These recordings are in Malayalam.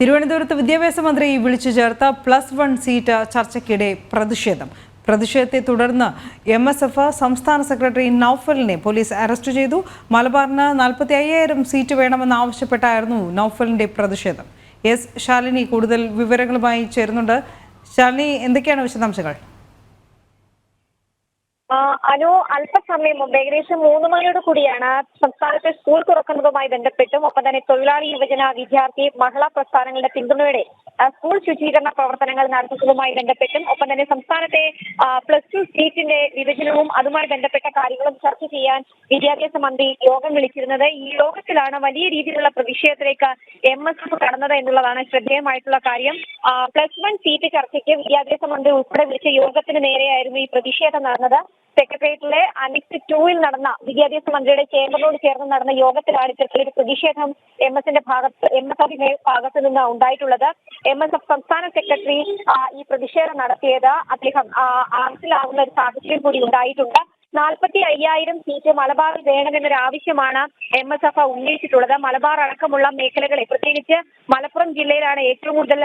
തിരുവനന്തപുരത്ത് വിദ്യാഭ്യാസ മന്ത്രി വിളിച്ചു ചേർത്ത പ്ലസ് വൺ സീറ്റ് ചർച്ചയ്ക്കിടെ പ്രതിഷേധം. പ്രതിഷേധത്തെ തുടർന്ന് എം എസ് എഫ് സംസ്ഥാന സെക്രട്ടറി നൌഫലിനെ പോലീസ് അറസ്റ്റ് ചെയ്തു. മലബാറിന് നാൽപ്പത്തി അയ്യായിരം സീറ്റ് വേണമെന്ന് ആവശ്യപ്പെട്ടായിരുന്നു നൌഫലിന്റെ പ്രതിഷേധം. എസ് ശാലിനി കൂടുതൽ വിവരങ്ങളുമായി ചേരുന്നുണ്ട്. ശാലിനി എന്തൊക്കെയാണ് വിശദാംശങ്ങൾ? അനു അല്പസമയം മുമ്പ് ഏകദേശം മൂന്ന് മണിയോട് കൂടിയാണ് സംസ്ഥാനത്തെ സ്കൂൾ തുറക്കുന്നതുമായി ബന്ധപ്പെട്ടും ഒപ്പം തന്നെ തൊഴിലാളി യുവജന വിദ്യാർത്ഥി മഹിളാ പ്രസ്ഥാനങ്ങളുടെ പിന്തുണയോടെ സ്കൂൾ ശുചീകരണ പ്രവർത്തനങ്ങൾ നടത്തുന്നതുമായി ബന്ധപ്പെട്ടും ഒപ്പം തന്നെ സംസ്ഥാനത്തെ പ്ലസ് ടു സീറ്റിന്റെ വിഭജനവും അതുമായി ബന്ധപ്പെട്ട കാര്യങ്ങളും ചർച്ച ചെയ്യാൻ വിദ്യാഭ്യാസ മന്ത്രി യോഗം വിളിച്ചിരുന്നത്. ഈ യോഗത്തിലാണ് വലിയ രീതിയിലുള്ള പ്രതിഷേധത്തിലേക്ക് എം എസ് എഫ് കടന്നത് എന്നുള്ളതാണ് ശ്രദ്ധേയമായിട്ടുള്ള കാര്യം. പ്ലസ് വൺ സീറ്റ് ചർച്ചയ്ക്ക് വിദ്യാഭ്യാസ മന്ത്രി ഉൾപ്പെടെ വിളിച്ച യോഗത്തിന് നേരെയായിരുന്നു ഈ പ്രതിഷേധം നടന്നത്. സെക്രട്ടേറിയറ്റിലെ അനക്സ് ടൂവിൽ നടന്ന വിദ്യാഭ്യാസ മന്ത്രിയുടെ ചേംബറിനോട് ചേർന്ന് നടന്ന യോഗത്തിലാണ് ഇത്തരത്തിലൊരു പ്രതിഷേധം എം എസിന്റെ ഭാഗത്ത് എം എസ് എഫിന്റെ ഭാഗത്ത് നിന്ന് ഉണ്ടായിട്ടുള്ളത്. എം എസ് എഫ് സംസ്ഥാന സെക്രട്ടറി ഈ പ്രതിഷേധം നടത്തിയത് അദ്ദേഹം അറസ്റ്റിലാവുന്ന ഒരു സാഹചര്യം കൂടി ഉണ്ടായിട്ടുണ്ട്. നാൽപ്പത്തി അയ്യായിരം സീറ്റ് മലബാറിൽ വേണമെന്നൊരു ആവശ്യമാണ് എം എസ് എഫ് ഉന്നയിച്ചിട്ടുള്ളത്. മലബാർ അടക്കമുള്ള മേഖലകളെ പ്രത്യേകിച്ച് മലപ്പുറം ജില്ലയിലാണ് ഏറ്റവും കൂടുതൽ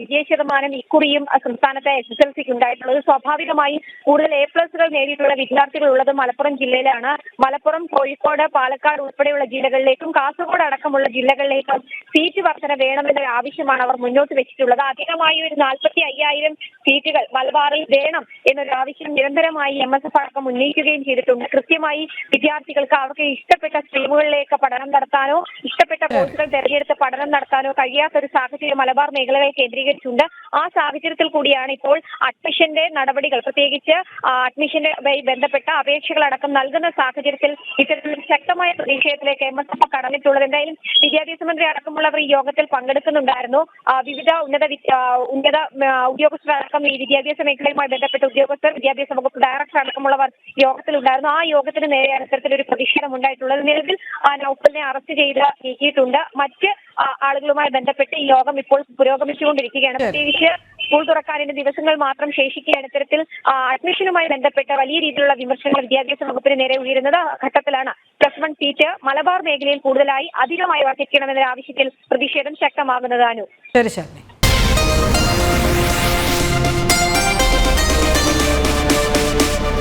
വിജയ ശതമാനം ഇക്കുറിയും സംസ്ഥാനത്തെ എസ് എസ് എൽ സിക്ക് ഉണ്ടായിട്ടുള്ളത്. സ്വാഭാവികമായും കൂടുതൽ എ പ്ലസുകൾ നേടിയിട്ടുള്ള വിദ്യാർത്ഥികൾ ഉള്ളത് മലപ്പുറം ജില്ലയിലാണ്. മലപ്പുറം കോഴിക്കോട് പാലക്കാട് ഉൾപ്പെടെയുള്ള ജില്ലകളിലേക്കും കാസർഗോഡ് അടക്കമുള്ള ജില്ലകളിലേക്കും സീറ്റ് വർധന വേണമെന്നൊരു ആവശ്യമാണ് അവർ മുന്നോട്ട് വെച്ചിട്ടുള്ളത്. അധികമായി ഒരു നാൽപ്പത്തി അയ്യായിരം സീറ്റുകൾ മലബാറിൽ വേണം എന്നൊരു ആവശ്യം നിരന്തരമായി എം എസ് എഫ് അടക്കം ഉന്നയിക്കുകയും ചെയ്തിട്ടുണ്ട്. കൃത്യമായി വിദ്യാർത്ഥികൾക്ക് അവർക്ക് ഇഷ്ടപ്പെട്ട സ്ട്രീമുകളിലേക്ക് പഠനം നടത്താനോ ഇഷ്ടപ്പെട്ട കോഴ്സുകൾ തിരഞ്ഞെടുത്ത് പഠനം നടത്താനോ കഴിയാത്ത ഒരു സാഹചര്യം മലബാർ മേഖലകളെ കേന്ദ്രീകരിച്ചുണ്ട് ആ സാഹചര്യത്തിൽ കൂടിയാണ് ഇപ്പോൾ അഡ്മിഷന്റെ നടപടികൾ പ്രത്യേകിച്ച് അഡ്മിഷന്റെ ബന്ധപ്പെട്ട അപേക്ഷകളടക്കം നൽകുന്ന സാഹചര്യത്തിൽ ഇത്തരത്തിൽ ശക്തമായ പ്രതിഷേധത്തിലേക്ക് എം എസ് എഫ് കടന്നിട്ടുള്ളത്. എന്തായാലും വിദ്യാഭ്യാസ മന്ത്രി അടക്കമുള്ളവർ ഈ യോഗത്തിൽ പങ്കെടുക്കുന്നുണ്ടായിരുന്നു. വിവിധ ഉന്നത ഉന്നത ഉദ്യോഗസ്ഥരടക്കം ഈ വിദ്യാഭ്യാസ മേഖലയുമായി ബന്ധപ്പെട്ട ഉദ്യോഗസ്ഥർ വിദ്യാഭ്യാസ വകുപ്പ് ഡയറക്ടർ അടക്കമുള്ളവർ യോഗത്തിലുണ്ടായിരുന്നു. ആ യോഗത്തിന് നേരെ അത്തരത്തിലൊരു പ്രതിഷേധം ഉണ്ടായിട്ടുള്ളത് നിലവിൽ ആ നൌഫലിനെ അറസ്റ്റ് ചെയ്ത് നീക്കിയിട്ടുണ്ട് മറ്റ് ആളുകളുമായി ബന്ധപ്പെട്ട് ഈ യോഗം ഇപ്പോൾ പുരോഗമിച്ചുകൊണ്ടിരിക്കുകയാണ്. പ്രത്യേകിച്ച് സ്കൂൾ തുറക്കാനിന്റെ ദിവസങ്ങൾ മാത്രം ശേഷിക്കുകയാണ് ഇത്തരത്തിൽ അഡ്മിഷനുമായി ബന്ധപ്പെട്ട വലിയ രീതിയിലുള്ള വിമർശനങ്ങൾ വിദ്യാഭ്യാസ വകുപ്പിന് നേരെ ഉയരുന്നത് ഘട്ടത്തിലാണ്. പ്ലസ് വൺ സീറ്റ് മലബാർ മേഖലയിൽ കൂടുതലായി അധികമായി വർദ്ധിക്കണമെന്ന ആവശ്യത്തിൽ പ്രതിഷേധം ശക്തമാകുന്നത് അനു ശരി ശാലിനി.